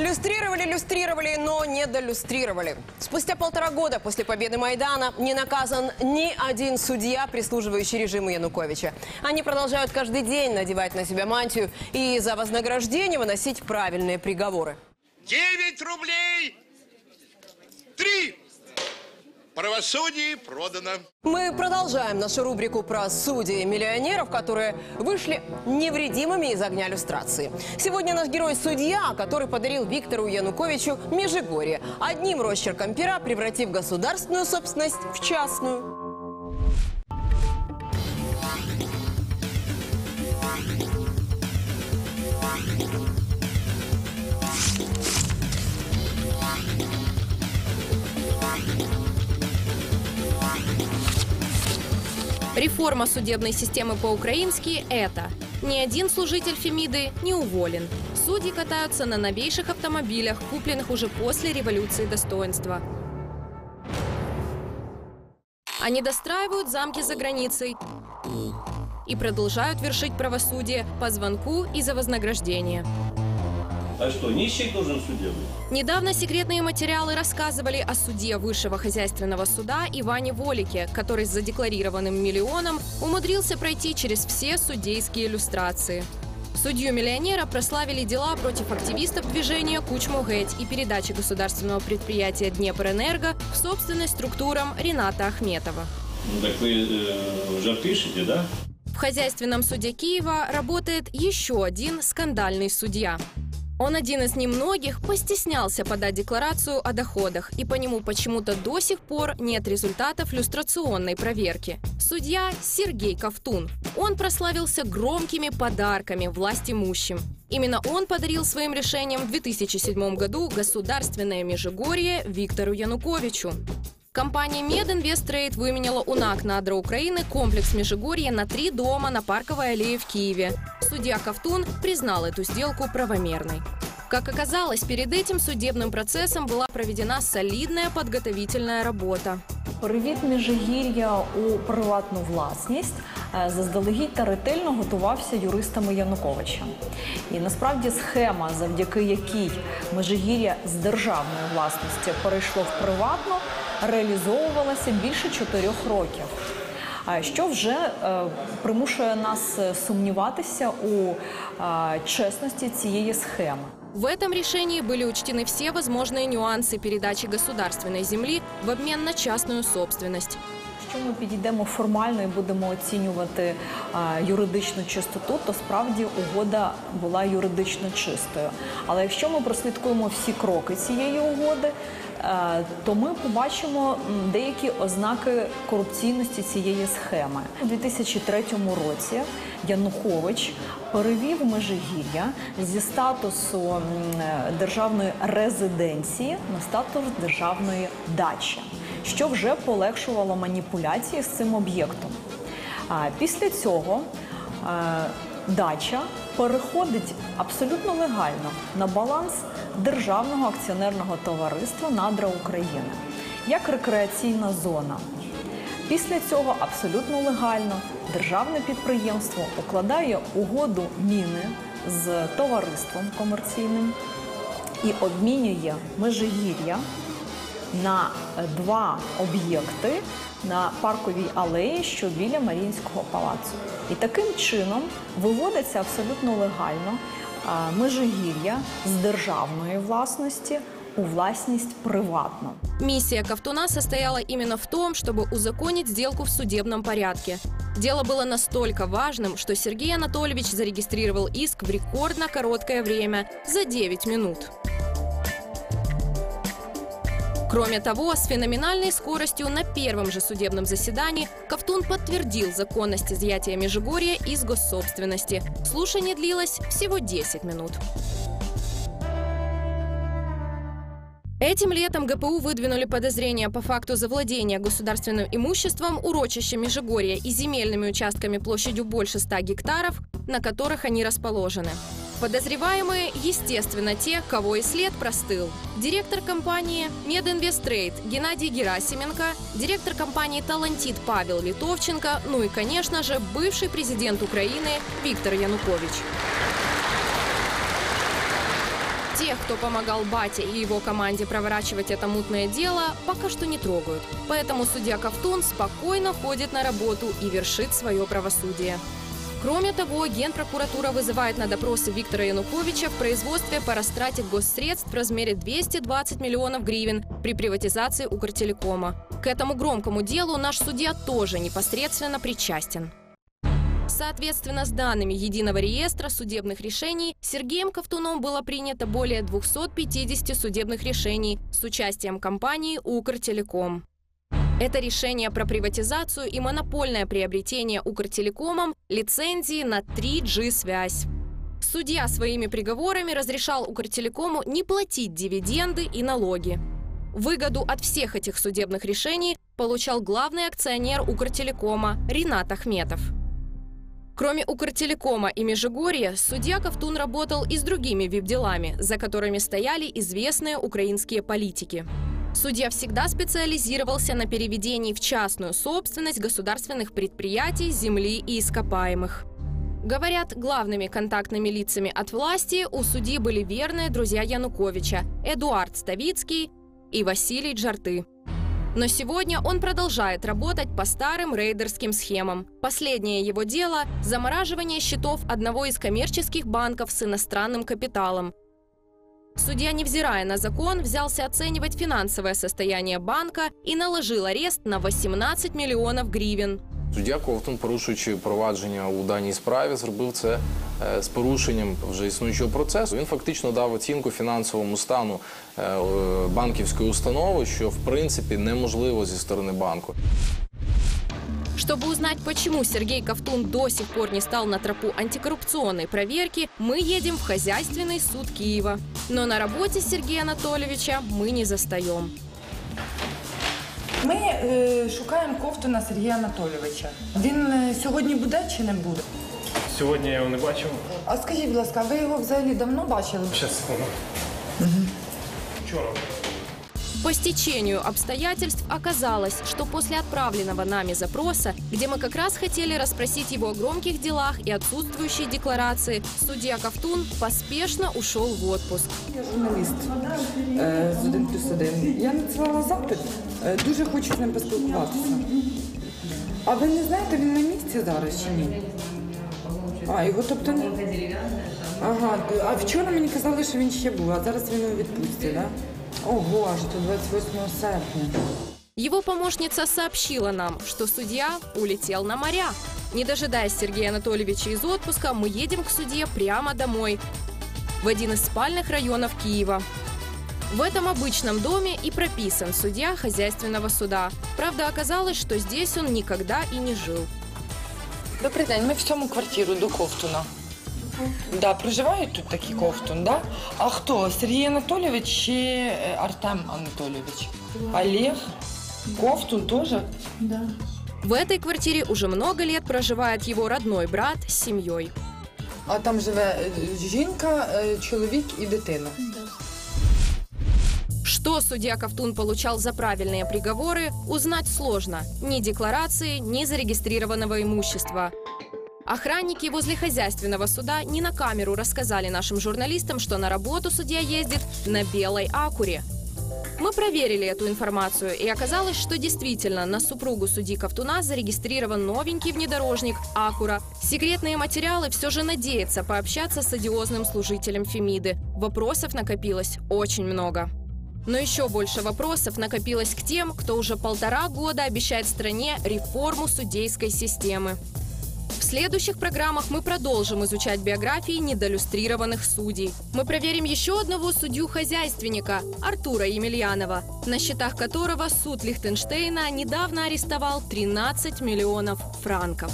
Люстрировали, люстрировали, но не долюстрировали. Спустя полтора года после победы Майдана не наказан ни один судья, прислуживающий режиму Януковича. Они продолжают каждый день надевать на себя мантию и за вознаграждение выносить правильные приговоры. 9 рублей! Три! Правосудие продано. Мы продолжаем нашу рубрику про судей миллионеров, которые вышли невредимыми из огня люстрации. Сегодня наш герой судья, который подарил Виктору Януковичу Межигорье, одним росчерком пера превратив государственную собственность в частную. Реформа судебной системы по-украински – это ни один служитель Фемиды не уволен. Судьи катаются на новейших автомобилях, купленных уже после революции достоинства. Они достраивают замки за границей и продолжают вершить правосудие по звонку и за вознаграждение. А что, нищий должен судья быть? Недавно секретные материалы рассказывали о суде Высшего хозяйственного суда Иване Волике, который с задекларированным миллионом умудрился пройти через все судейские иллюстрации. Судью-миллионера прославили дела против активистов движения Кучму Геть и передачи государственного предприятия Днепрэнерго в собственность структурам Рената Ахметова. Ну так вы э, уже пишете, да? В хозяйственном суде Киева работает еще один скандальный судья. Он один из немногих постеснялся подать декларацию о доходах, и по нему почему-то до сих пор нет результатов люстрационной проверки. Судья Сергей Ковтун. Он прославился громкими подарками власть имущим. Именно он подарил своим решением в 2007 году государственное Межигорье Виктору Януковичу. Компания Мединвестрейд выменяла у НАК «Надра Украины» комплекс Межигорья на три дома на Парковой аллее в Киеве. Судья Ковтун признал эту сделку правомерной. Как оказалось, перед этим судебным процессом была проведена солидная подготовительная работа. Перевід Межигір'я у приватну власність е, заздалегідь та ретельно готувався юристами Януковича. І насправді схема, завдяки якій Межигір'я з державної власності перейшло в приватну, реалізовувалася більше чотирьох років. А Що вже е, примушує нас е, сумніватися у е, чесності цієї схеми. В этом решении были учтены все возможные нюансы передачи государственной земли в обмен на частную собственность. Якщо ми підійдемо формально і будемо оцінювати а, юридичну чистоту, то справді угода була юридично чистою. Але якщо ми прослідкуємо всі кроки цієї угоди, е, то ми побачимо деякі ознаки корупційності цієї схеми. У 2003 році Янукович перевів Межигір'я зі статусу е, державної резиденції на статус державної дачі що вже полегшувало маніпуляції з цим об'єктом. А після цього е, дача переходить абсолютно легально на баланс державного акціонерного товариства Надра України як рекреаційна зона. Після цього абсолютно легально державне підприємство укладає угоду міни з товариством комерційним і обмінює межигір'я на два об'єкти на парковій алеї, що біля Маріїнського палацу. І таким чином виводиться абсолютно легально межигір'я з державної власності у власність приватну. Миссия Ковтуна состояла именно в том, чтобы узаконить сделку в судебном порядке. Дело было настолько важным, что Сергей Анатольевич зарегистрировал иск в рекордно короткое время – за 9 минут. Кроме того, с феноменальной скоростью на первом же судебном заседании Ковтун подтвердил законность изъятия Межигорья из госсобственности. Слушание длилось всего 10 минут. Этим летом ГПУ выдвинули подозрения по факту завладения государственным имуществом урочища Межигорья и земельными участками площадью больше 100 гектаров, на которых они расположены. Подозреваемые, естественно, те, кого и след простыл. Директор компании Мединвестрейд Геннадий Герасименко, директор компании Талантит Павел Литовченко, ну и, конечно же, бывший президент Украины Виктор Янукович. Те, Тех, кто помогал Бате и его команде проворачивать это мутное дело, пока что не трогают. Поэтому судья Ковтун спокойно ходит на работу и вершит свое правосудие. Кроме того, Генпрокуратура вызывает на допросы Виктора Януковича в производстве по растрате госсредств в размере 220 миллионов гривен при приватизации Укртелекома. К этому громкому делу наш судья тоже непосредственно причастен. Соответственно, с данными Единого реестра судебных решений Сергеем Ковтуном было принято более 250 судебных решений с участием компании «Укртелеком». Это решение про приватизацию и монопольное приобретение Укртелекомом лицензии на 3G-связь. Судья своими приговорами разрешал Укртелекому не платить дивиденды и налоги. Выгоду от всех этих судебных решений получал главный акционер Укртелекома Ринат Ахметов. Кроме Укртелекома и Межигорья, судья Ковтун работал и с другими вип-делами, за которыми стояли известные украинские политики. Судья всегда специализировался на переведении в частную собственность государственных предприятий, земли и ископаемых. Говорят, главными контактными лицами от власти у судьи были верные друзья Януковича – Эдуард Ставицкий и Василий Джарты. Но сегодня он продолжает работать по старым рейдерским схемам. Последнее его дело – замораживание счетов одного из коммерческих банков с иностранным капиталом. Судья, невзирая на закон, взялся оценивать финансовое состояние банка и наложил арест на 18 миллионов гривен. Суддя Ковтун, порушуючи провадження у даній справі, зробив це е, з порушенням вже існуючого процесу. Він фактично дав оцінку фінансовому стану е, е, банківської установи, що в принципі неможливо зі сторони банку. Чтобы узнать, почему Сергей Ковтун до сих пор не стал на тропу антикоррупционной проверки, мы едем в хозяйственный суд Киева. Но на работе Сергея Анатольевича мы не застаем. Ми е, шукаємо Ковтуна Сергія Анатолійовича. Він е, сьогодні буде чи не буде? Сьогодні я його не бачив. А скажіть, будь ласка, ви його взагалі давно бачили? Зараз секунду. Вчора. По стечению обстоятельств оказалось, что после отправленного нами запроса, где мы как раз хотели расспросить его о громких делах и отсутствующей декларации, судья Ковтун поспешно ушел в отпуск. Я журналіст е, з 1 плюс 1. Я надсилала запит. Е, дуже хочу з ним поспілкуватися. А ви не знаєте, він на місці зараз чи ні? А, його тобто не. Ага, а вчора мені казали, що він ще був, а зараз він у відпустці, так? Да? Ого, аж до 28 серпня. Его помощница сообщила нам, что судья улетел на моря. Не дожидаясь Сергея Анатольевича из отпуска, мы едем к судье прямо домой, в один из спальных районов Киева. В этом обычном доме и прописан судья хозяйственного суда. Правда, оказалось, что здесь он никогда и не жил. Добрий день, ми в цьому квартиру до Ковтуна. Да, проживають тут такі Ковтун, да? А хто? Сергій Анатолійович чи е, Артем Анатолійович? Олег? Ковтун теж? В этой квартире уже много лет проживает его родной брат с семьей. А там живе е, жінка, е, чоловік і дитина. Что судья Ковтун получал за правильные приговоры, узнать сложно. Ни декларации, ни зарегистрированного имущества. Охранники возле хозяйственного суда не на камеру рассказали нашим журналистам, что на работу судья ездит на белой акуре. Мы проверили эту информацию, и оказалось, что действительно на супругу судьи Ковтуна зарегистрирован новенький внедорожник «Акура». Секретные материалы все же надеются пообщаться с одиозным служителем Фемиды. Вопросов накопилось очень много. Но еще больше вопросов накопилось к тем, кто уже полтора года обещает стране реформу судейской системы. Следующих программах мы продолжим изучать биографии недолюстрированных судей. Мы проверим еще одного судью-хозяйственника, Артура Емельянова, на счетах которого суд Лихтенштейна недавно арестовал 13 миллионов франков.